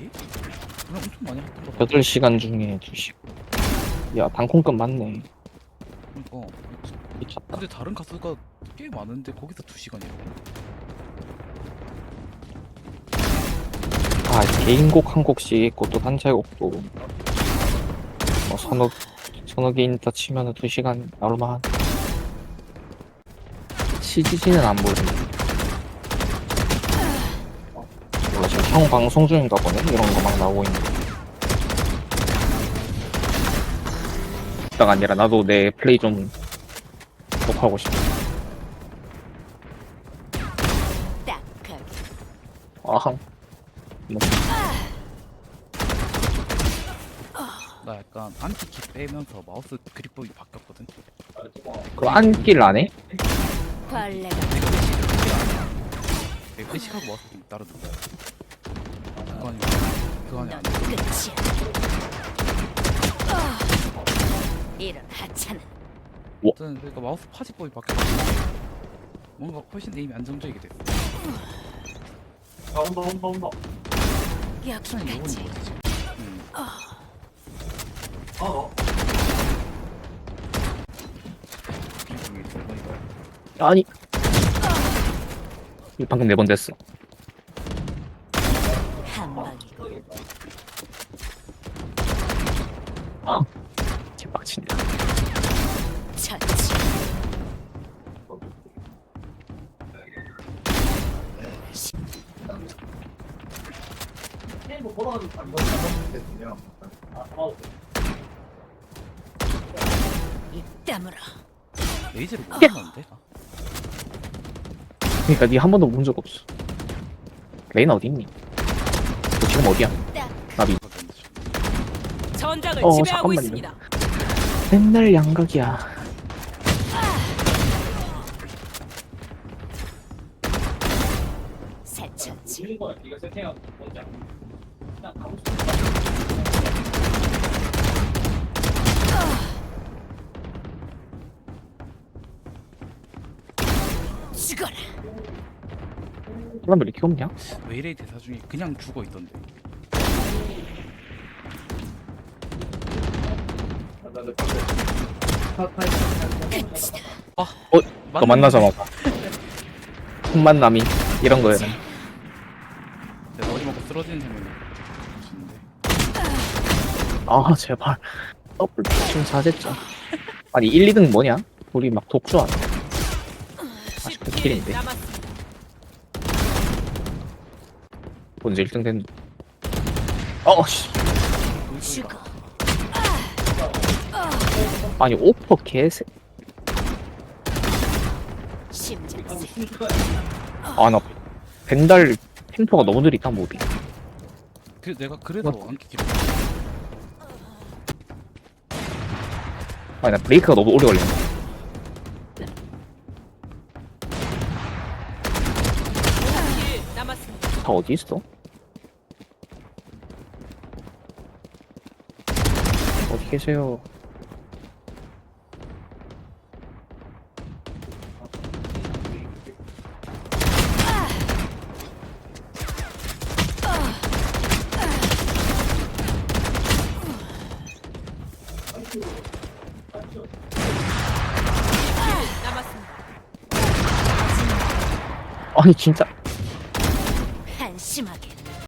에? 그냥 엄청 많이 했던 거 8시간 중에 2시간. 야, 방콩급 맞네. 그러니까 미쳤다. 근데 다른 가수가 꽤 많은데 거기서 2시간이라고 개인곡 한 곡씩 있고 또 단체곡도 뭐 서너, 서너 개 있다 치면은 2시간 나올만 치지지는 안 보이네. 몰라, 지금 형 방송 중인가 보네? 이런 거 막 나오고 있는 가 아니라 나도 내 플레이 좀 독하고 싶어. 딱 거기. 아항. 뭐, 나 약간 안티키 빼면서 마우스 그립법이 바뀌었거든. 그거 안기를 안 해? 벌레가 내가 의식하고 마우스 좀 따로 눌러야. 그거 아니면 그거 아니면 넌. 끝이야. 아, 이런 하찮은. 아무튼 그러니까 마우스 파지법이 바뀌어서 뭔가 훨씬 에임이 안정적이게 됐어. 추천이 요건인 여기까지. 번이다. 아니. 이거 방금 네 번 됐어. 한 방이고 개빡친다. 처치. 입 다물어. 레이저를 못 하는데? 그러니까 니 한 번도 본 적 없어. 레이나 어디 있니? 너 지금 어디야? 딱 나비. 전장을 어, 지배하고 잠깐만요. 있습니다. 맨날 양각이야. 새처치. 죽어라. 사람 왜 이렇게 없냐? 왜 이래 대사 중에 그냥 죽어 있던데 아, 어, 너 만나자마자. 첫 만남이 이런 거야. 내가 머리 먹고 쓰러지는 장면이 멋있는데 아 제발. 더블 좀 사제자. 아니 1, 2등 뭐냐? 우리 막 독주하네. 아쉽다 킬인데. 언제 1등 됐노? 어, 씨. 죽어. 아니 오퍼 개새. 심장 아나 벤달 템포가 너무 느리다 모비. 그 내가 그래서 뭐? 안기 길 아니 나 브레이크가 너무 오래 걸린다. 다 어디 있어? 어디 계세요? 아니 진짜 한심하게.